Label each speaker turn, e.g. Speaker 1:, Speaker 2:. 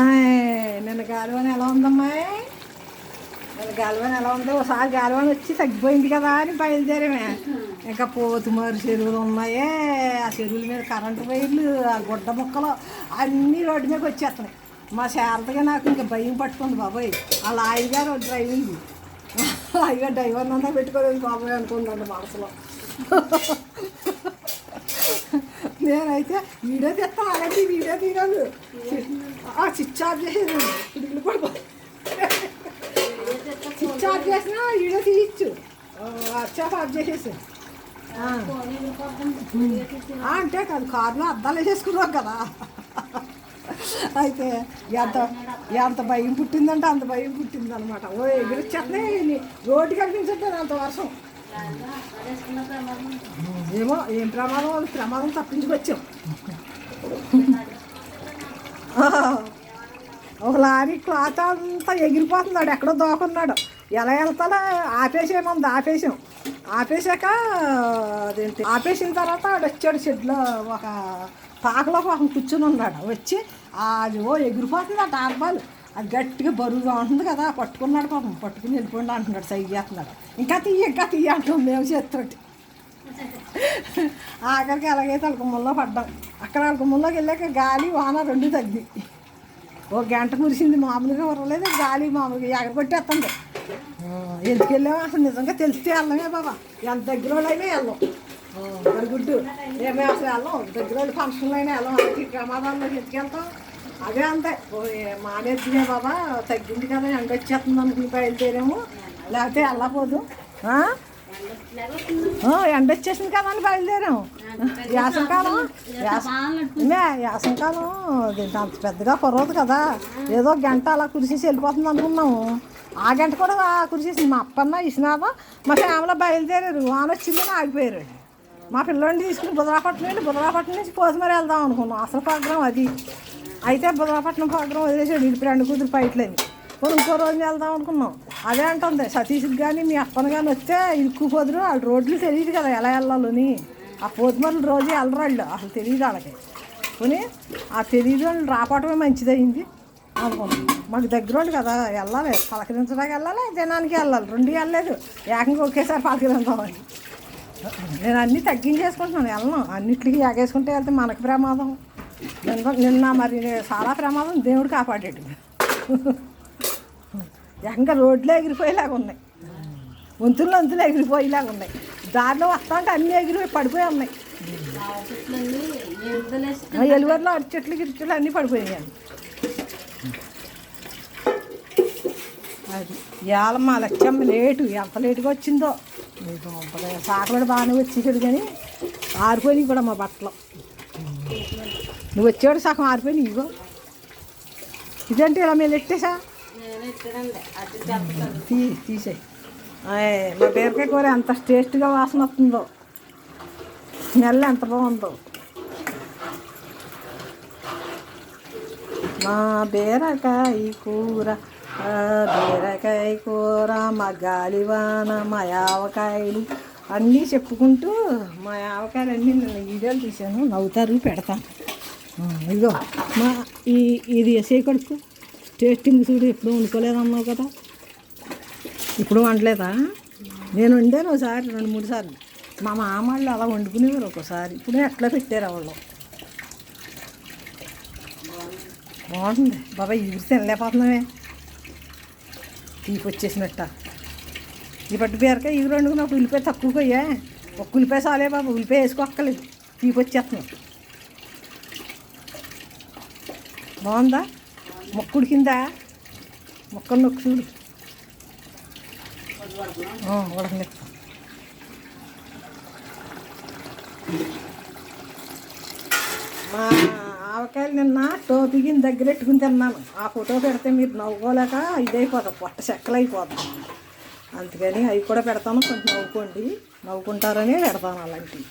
Speaker 1: ఆయ్, నిన్న గాలివాన ఎలా ఉందమ్మాయి నిన్న గాలివాన ఎలా ఉంది? ఒకసారి గాలివాన వచ్చి తగ్గిపోయింది కదా అని బయలుదేరమే. ఇంకా పోతుమారు చెరువులు ఉన్నాయే. ఆ చెరువుల మీద కరెంటు వైర్లు ఆ గుడ్డ ముక్కలు అన్నీ రోడ్డు మీదకి వచ్చేస్తున్నాయి. మా శారదగా నాకు ఇంకా భయం పట్టుకుంది బాబాయ్. వాళ్ళ ఆయన గారు డ్రైవింగ్. అయ్యో డ్రైవర్ అంతా పెట్టుకోలేదు బాబాయ్ అనుకుందండి మనసులో. నేనైతే వీడియో తెస్తాను అలాంటి వీడియో తీరాలు ఆఫ్ చేసేది పిడుగులు చేసినా వీడియో తీయచ్చు ఆఫ్ చేసేసి అంటే కాదు కారులో అద్దాలు వేసేసుకున్నాం కదా అయితే ఎంత ఎంత భయం పుట్టిందంటే అంత భయం పుట్టింది అనమాట ఓ ఎగిరిచ్చేస్తున్నాయి రోడ్డు కనిపించట్లేదు అంత వర్షం ఏమో ఏం ప్రమాదం అది ప్రమాదం తప్పించుకొచ్చాం ఒక లారీ క్లాత్ అంతా ఎగిరిపోతున్నాడు ఎక్కడో దోకున్నాడు. ఎలా వెళ్తాడో ఆపేసేమంది ఆపేసాం. ఆపేసాక అదేంటి ఆపేసిన తర్వాత ఆడు వచ్చాడు షెడ్లో ఒక పాకలో పాపం కూర్చుని ఉన్నాడు. వచ్చి అది ఓ ఎగిరిపోతుంది ఆ టార్బాలు అది గట్టిగా బరువుగా ఉంటుంది కదా పట్టుకున్నాడు పాపం. పట్టుకుని వెళ్ళిపోండి అంటున్నాడు సైజ్ చేస్తున్నాడు ఇంకా తీయ ఇంకా తీయ అంటాం మేము చేస్తున్నట్టు ఆఖరికి ఎలాగైతే అలకమ్ముల్లో పడ్డాం. అక్కడ అలకమ్ముల్లోకి వెళ్ళాక గాలి వాన రెండు తగ్గి. ఓ గంట కురిసింది మామూలుగా ఉరలేదు గాలి మామూలుగా ఎగర కొట్టేస్తుంది ఎందుకు వెళ్ళాము అసలు నిజంగా తెలిస్తే వెళ్ళమే బాబా. ఎంత దగ్గర వాళ్ళు అయినా వెళ్ళాం. మరి గుడ్డు. ఏమే అసలు వెళ్ళాం. దగ్గర వాళ్ళు ఫంక్షన్లో అయినా వెళ్ళాం. అలాంటి ప్రమాదాల్లో ఎందుకు వెళ్తాం అదే అంతే. ఓ, మానేద్దులే బాబా. తగ్గింది కదా ఎండ వచ్చేస్తుంది అనుకుని బయలుదేరాము. లేకపోతే వెళ్ళకపోదు ఎండ వచ్చేసింది కదా అని బయలుదేరాం. యాసంకాలం. యాసంకాలం దీంట్లో అంత పెద్దగా కురవదు కదా. ఏదో గంట అలా కురిసేసి వెళ్ళిపోతుంది అనుకున్నాము ఆ గంట కూడా కురిసేసింది. మా అప్పన్న ఇసినాదా మా ఫ్యామిలీ బయలుదేరారు. వాన వచ్చిందని ఆగిపోయారు. మా పిల్లోడిని తీసుకుని బుధరాపట్నం వెళ్ళి బుధరాపట్నం నుంచి పోతుమరి వెళ్దాం అనుకున్నాం. అసలు ప్రోగ్రాం అది. అయితే బుధరాపట్నం ప్రోగ్రాం వదిలేసాడు. ఇప్పుడు రెండు కూతురు పైట్లని మనం ఇంకో రోజు వెళ్దాం అనుకున్నాం. అదే అంటుంది సతీష్కి కానీ మీ అప్పని కానీ వస్తే ఇరుక్కుపోదురు వాళ్ళ రోడ్లు తెలియదు కదా ఎలా వెళ్ళాలని. ఆ పోతుమరులు రోజు వెళ్ళరు వాళ్ళు అసలు తెలియదు వాళ్ళకి పోనీ ఆ తెలియదు వాళ్ళు రాపడమే మంచిదయింది అనుకున్నాం. మాకు దగ్గర వాళ్ళు కదా వెళ్ళాలి పలకరించడానికి వెళ్ళాలి జనానికి వెళ్ళాలి రెండు వెళ్ళలేదు ఏకంగా ఒకేసారి పలకరించామని నేను అన్నీ తగ్గించేసుకుంటున్నాను వెళ్ళను అన్నిటికీ ఎగేసుకుంటే వెళ్తే మనకి ప్రమాదం. నిన్న నిన్న మరి చాలా ప్రమాదం దేవుడు కాపాడాడు. ఏకంగా రోడ్లు ఎగిరిపోయేలాగా ఉన్నాయి. వంతుల్లో వంతులు ఎగిరిపోయేలాగా ఉన్నాయి. దారిలో వస్తా ఉంటే అన్నీ ఎగిరిపోయి పడిపోయి ఉన్నాయి. ఆ ఎలువరిలో అరటి చెట్లు గిరిచెట్లు అన్నీ పడిపోయాయి అది ఇవాళ మా లక్ష్యం లేటు ఎంత లేటుగా వచ్చిందో. మీకు సాకలోడు బాగానే వచ్చేసాడు కానీ ఆరిపోయినాయి కూడా మా బట్టలు. నువ్వు వచ్చేవాడు సగం ఆరిపోయినాయి ఇగో ఇదంటే ఇలా మేము ఎట్టేసా తీసేయి. మా బీరకాయ కూర ఎంత టేస్ట్గా వాసన వస్తుందో. స్మెల్ ఎంత బాగుందో. మా బీరకాయ కూర బీరకాయ కూర మా గాలివాన మా ఆవకాయలు అన్నీ చెప్పుకుంటూ మా ఆవకాయలు అన్నీ నేను వీడియోలు తీసాను నవ్వుతారు పెడతాను ఇదిగో మా ఈ ఇది ఎసే కొడుకు. టేస్టింగ్ చూడు ఎప్పుడు వండుకోలేదన్నావు కదా. ఇప్పుడు వండలేదా? నేను వండాను ఒకసారి రెండు మూడు సార్లు. మా మామళ్ళు అలా వండుకునేవారు ఒకసారి. ఇప్పుడు ఎట్లా పెట్టారు వాళ్ళు? బాగుంటుంది బాబాయ్ ఇప్పుడు తినలేకపోతున్నామే తీపి వచ్చేసినట్ట. ఈ పట్టు బీరకాయ ఇవి రెండు నాకు ఉల్లిపాయ తక్కువగా కొయ్యా ఒక్క ఉల్లిపాయ చాలే బాబు ఉల్లిపాయ వేసుకోక్కర్లేదు. తీపి వచ్చేస్తున్నాం బాగుందా? మొక్కుడు కింద? మొక్కలు నొక్కు చూడు. ఉడకలేదు మా ఆవకాయలు నిన్న టోపిగిన దగ్గర పెట్టుకుని తిన్నాను. ఆ ఫోటో పెడితే మీరు నవ్వుకోలేక ఇదైపోతాం. పొట్ట చెక్కలు అయిపోతాం అందుకని అవి కూడా పెడతాను. కొంచెం నవ్వుకోండి. నవ్వుకుంటారనే పెడతాను అలాంటివి.